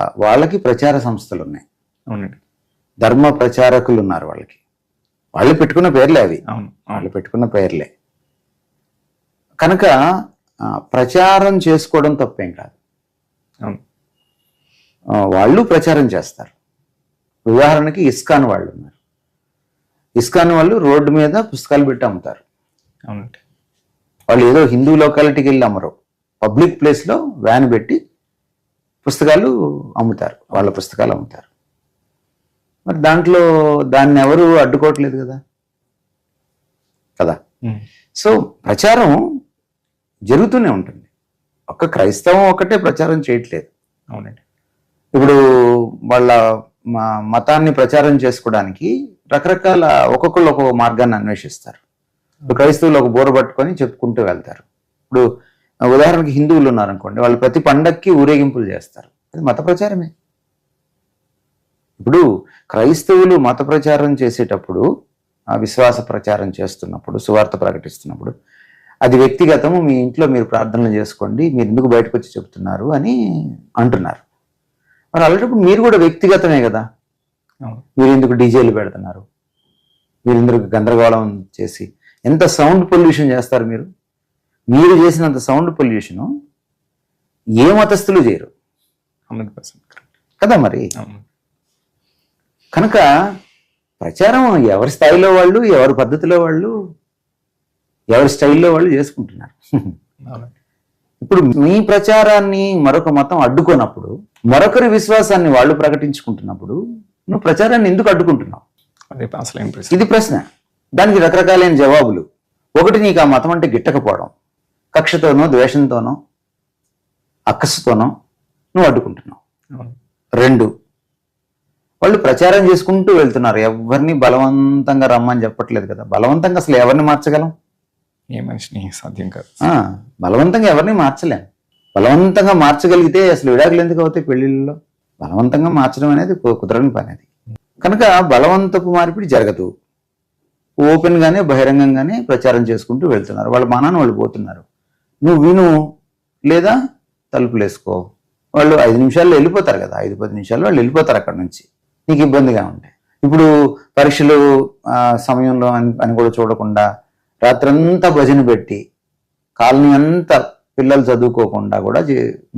వాళ్ళకి ప్రచార సంస్థలు ఉన్నాయి అవునండి. ధర్మ ప్రచారకులు ఉన్నారు వాళ్ళకి. వాళ్ళు పెట్టుకున్న పేర్లే అవి. వాళ్ళు పెట్టుకున్న పేర్లే. కనుక ప్రచారం చేసుకోవడం తప్పేం కాదు. వాళ్ళు ప్రచారం చేస్తారు. ఉదాహరణకి ఇస్కాన్ వాళ్ళు ఉన్నారు. ఇస్కాన్ వాళ్ళు రోడ్డు మీద పుస్తకాలు పెట్టి అమ్ముతారు. అవునండి. వాళ్ళు ఏదో హిందూ లొకాలిటీకి వెళ్ళి అమ్మరు. పబ్లిక్ ప్లేస్లో వ్యాన్ పెట్టి పుస్తకాలు అమ్ముతారు వాళ్ళ పుస్తకాలు అమ్ముతారు. మరి దాంట్లో దాన్ని ఎవరు అడ్డుకోవట్లేదు కదా? కదా. సో ప్రచారం జరుగుతూనే ఉంటుంది. ఒక్క క్రైస్తవం ఒకటే ప్రచారం చేయట్లేదు. అవునండి. ఇప్పుడు వాళ్ళ మతాన్ని ప్రచారం చేసుకోవడానికి రకరకాల ఒక్కొక్కళ్ళు ఒక్కొక్క మార్గాన్ని అన్వేషిస్తారు. ఇప్పుడు క్రైస్తవులు ఒక బోర పట్టుకొని చెప్పుకుంటూ వెళ్తారు. ఇప్పుడు ఉదాహరణకి హిందువులు ఉన్నారనుకోండి వాళ్ళు ప్రతి పండక్కి ఊరేగింపులు చేస్తారు. అది మత ప్రచారమే. ఇప్పుడు క్రైస్తవులు మత ప్రచారం చేసేటప్పుడు ఆ విశ్వాస ప్రచారం చేస్తున్నప్పుడు సువార్త ప్రకటిస్తున్నప్పుడు అది వ్యక్తిగతము మీ ఇంట్లో మీరు ప్రార్థనలు చేసుకోండి మీరు ఎందుకు బయటకు వచ్చి చెప్తున్నారు అని అంటున్నారు. మరి అలాంటప్పుడు మీరు కూడా వ్యక్తిగతమే కదా. మీరు ఎందుకు డీజేలు పెడుతున్నారు? మీరు ఎందుకు గందరగోళం చేసి ఎంత సౌండ్ పొల్యూషన్ చేస్తారు మీరు? మీరు చేసినంత సౌండ్ పొల్యూషను ఏ మతస్థులు చేయరు. Hundred percent correct. కదా మరి? కనుక ప్రచారం ఎవరి స్థాయిలో వాళ్ళు ఎవరి పద్ధతిలో వాళ్ళు ఎవరి స్టైల్లో వాళ్ళు చేసుకుంటున్నారు. ఇప్పుడు మీ ప్రచారాన్ని మరొక మతం అడ్డుకోనప్పుడు మరొకరి విశ్వాసాన్ని వాళ్ళు ప్రకటించుకుంటున్నప్పుడు నువ్వు ప్రచారాన్ని ఎందుకు అడ్డుకుంటున్నావు? ఇది ప్రశ్న. దానికి రకరకాలైన జవాబులు. ఒకటి నీకు ఆ మతం అంటే గిట్టకపోవడం. కక్షతోనో ద్వేషంతోనో అక్కసుతోనో నువ్వు అడ్డుకుంటున్నావు. రెండు వాళ్ళు ప్రచారం చేసుకుంటూ వెళ్తున్నారు. ఎవరిని బలవంతంగా రమ్మని చెప్పట్లేదు కదా. బలవంతంగా అసలు ఎవరిని మార్చగలం? ఏ మనిషిని సాధ్యం కాదు. బలవంతంగా ఎవరిని మార్చలేం. బలవంతంగా మార్చగలిగితే అసలు విడాకులు ఎందుకు అవుతాయి పెళ్ళిళ్ళలో బలవంతంగా మార్చడం అనేది కుదరని పని అది. కనుక బలవంతపు మార్పిడి జరగదు. ఓపెన్ గానే బహిరంగంగానే ప్రచారం చేసుకుంటూ వెళ్తున్నారు. వాళ్ళ మానాన్ని వాళ్ళు పోతున్నారు. నువ్వు విను లేదా తలుపులు వేసుకో. వాళ్ళు ఐదు నిమిషాల్లో వెళ్ళిపోతారు కదా. ఐదు పది నిమిషాల్లో వాళ్ళు వెళ్ళిపోతారు అక్కడ నుంచి. నీకు ఇబ్బందిగా ఉంటాయి ఇప్పుడు పరీక్షలు సమయంలో అని అని కూడా చూడకుండా రాత్రంతా భజన పెట్టి కాలనీ అంతా పిల్లలు చదువుకోకుండా కూడా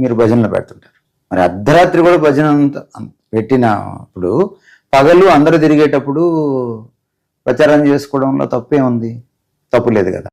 మీరు భజనలు పెడుతుంటారు. మరి అర్ధరాత్రి కూడా భజన అంత అంత పెట్టినప్పుడు పగలు అందరూ తిరిగేటప్పుడు ప్రచారం చేసుకోవడంలో తప్పే ఉంది తప్పు లేదు కదా.